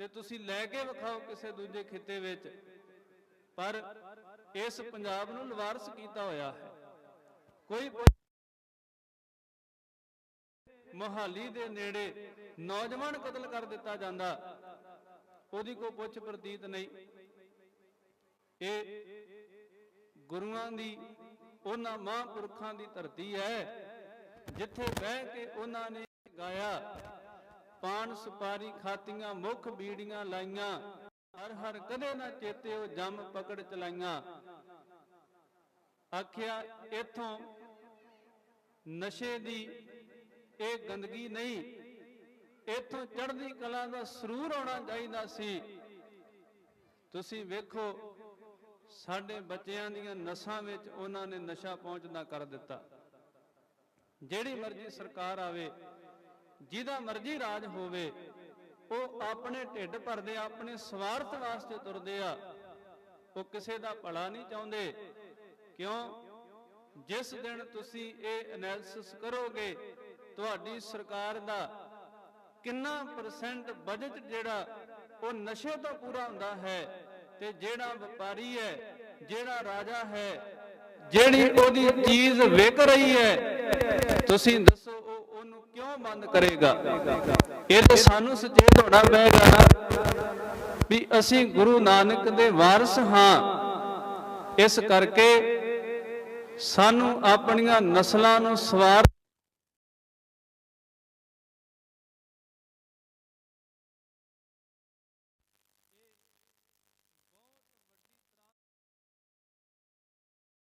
ਤੇ ਤੁਸੀਂ ਲੈ ਕੇ ਵਿਖਾਓ ਕਿਸੇ ਦੂਜੇ ਖਿੱਤੇ ਵਿੱਚ। ਪਰ ਇਸ ਪੰਜਾਬ ਨੂੰ ਲਵਾਰਸ ਕੀਤਾ ਹੋਇਆ ਹੈ। ਕੋਈ ਮੋਹਾਲੀ ਦੇ ਨੇੜੇ ਨੌਜਵਾਨ ਕਤਲ ਕਰ ਦਿੱਤਾ ਜਾਂਦਾ, ਉਹਦੀ ਕੋਈ ਪੁੱਛ ਪ੍ਰਤੀਤ ਨਹੀਂ। ਇਹ ਗੁਰੂਆਂ ਦੀ, ਉਹਨਾਂ ਮਹਾਂਪੁਰਖਾਂ ਦੀ ਧਰਤੀ ਹੈ, ਜਿੱਥੇ ਬਹਿ ਕੇ ਉਹਨਾਂ ਨੇ ਗਾਇਆ। ਪਾਨ ਸੁਪਾਰੀ ਖਾਤੀਆਂ, ਮੁਖ ਬੀੜੀਆਂ ਲਾਈਆਂ। ਹਰ ਹਰ ਕਦੇ ਨਾ ਚੇਤਿਓ ਜੰਮ ਪਕੜ ਚਲਾਈਆਂ। ਆਖਿਆ, ਇਥੋਂ ਨਸ਼ੇ ਦੀ ਇਹ ਗੰਦਗੀ ਨਹੀਂ, ਇਥੋਂ ਚੜ੍ਹਦੀ ਕਲਾ ਦਾ ਸਰੂਰ ਆਉਣਾ ਚਾਹੀਦਾ ਸੀ। ਤੁਸੀਂ ਵੇਖੋ, ਸਾਡੇ ਬੱਚਿਆਂ ਦੀਆਂ ਨਸਾਂ ਵਿੱਚ ਉਹਨਾਂ ਨੇ ਨਸ਼ਾ ਪਹੁੰਚਦਾ ਕਰ ਦਿੱਤਾ। ਜਿਹੜੀ ਮਰਜ਼ੀ ਸਰਕਾਰ ਆਵੇ ਜਿਹਦਾ ਮਰਜ਼ੀ ਰਾਜ ਹੋਵੇ, ਉਹ ਆਪਣੇ ਢਿੱਡ ਭਰਦੇ ਆਪਣੇ ਸਵਾਰਥ ਵਾਸਤੇ ਤੁਰਦੇ ਆ। ਉਹ ਕਿਸੇ ਦਾ ਭਲਾ ਨਹੀਂ ਚਾਹੁੰਦੇ। ਕਿਉਂ? ਜਿਸ ਦਿਨ ਤੁਸੀਂ ਇਹ ਐਨਾਲਿਸਿਸ ਕਰੋਗੇ, ਤੁਹਾਡੀ ਸਰਕਾਰ ਦਾ ਕਿੰਨਾ ਪਰਸੈਂਟ ਬਜਟ ਜਿਹੜਾ, ਉਹ ਨਸ਼ੇ ਤੋਂ ਪੂਰਾ ਹੁੰਦਾ ਹੈ ਤੇ ਜਿਹੜਾ ਵਪਾਰੀ ਹੈ, ਜਿਹੜਾ ਰਾਜਾ ਹੈ, ਜਿਹੜੀ ਉਹਦੀ ਚੀਜ਼ ਵਿਕ ਰਹੀ ਹੈ, ਤੁਸੀਂ ਦੱਸੋ ਬੰਦ ਕਰੇਗਾ। ਇਹਦੇ ਸਾਨੂੰ ਸੁਚੇਤ ਹੋਣਾ ਪਏਗਾ ਵੀ ਅਸੀਂ ਗੁਰੂ ਨਾਨਕ ਦੇ ਵਾਰਿਸ ਹਾਂ। ਇਸ ਕਰਕੇ ਸਾਨੂੰ ਆਪਣੀਆਂ ਨਸਲਾਂ ਨੂੰ ਸਵਾਰ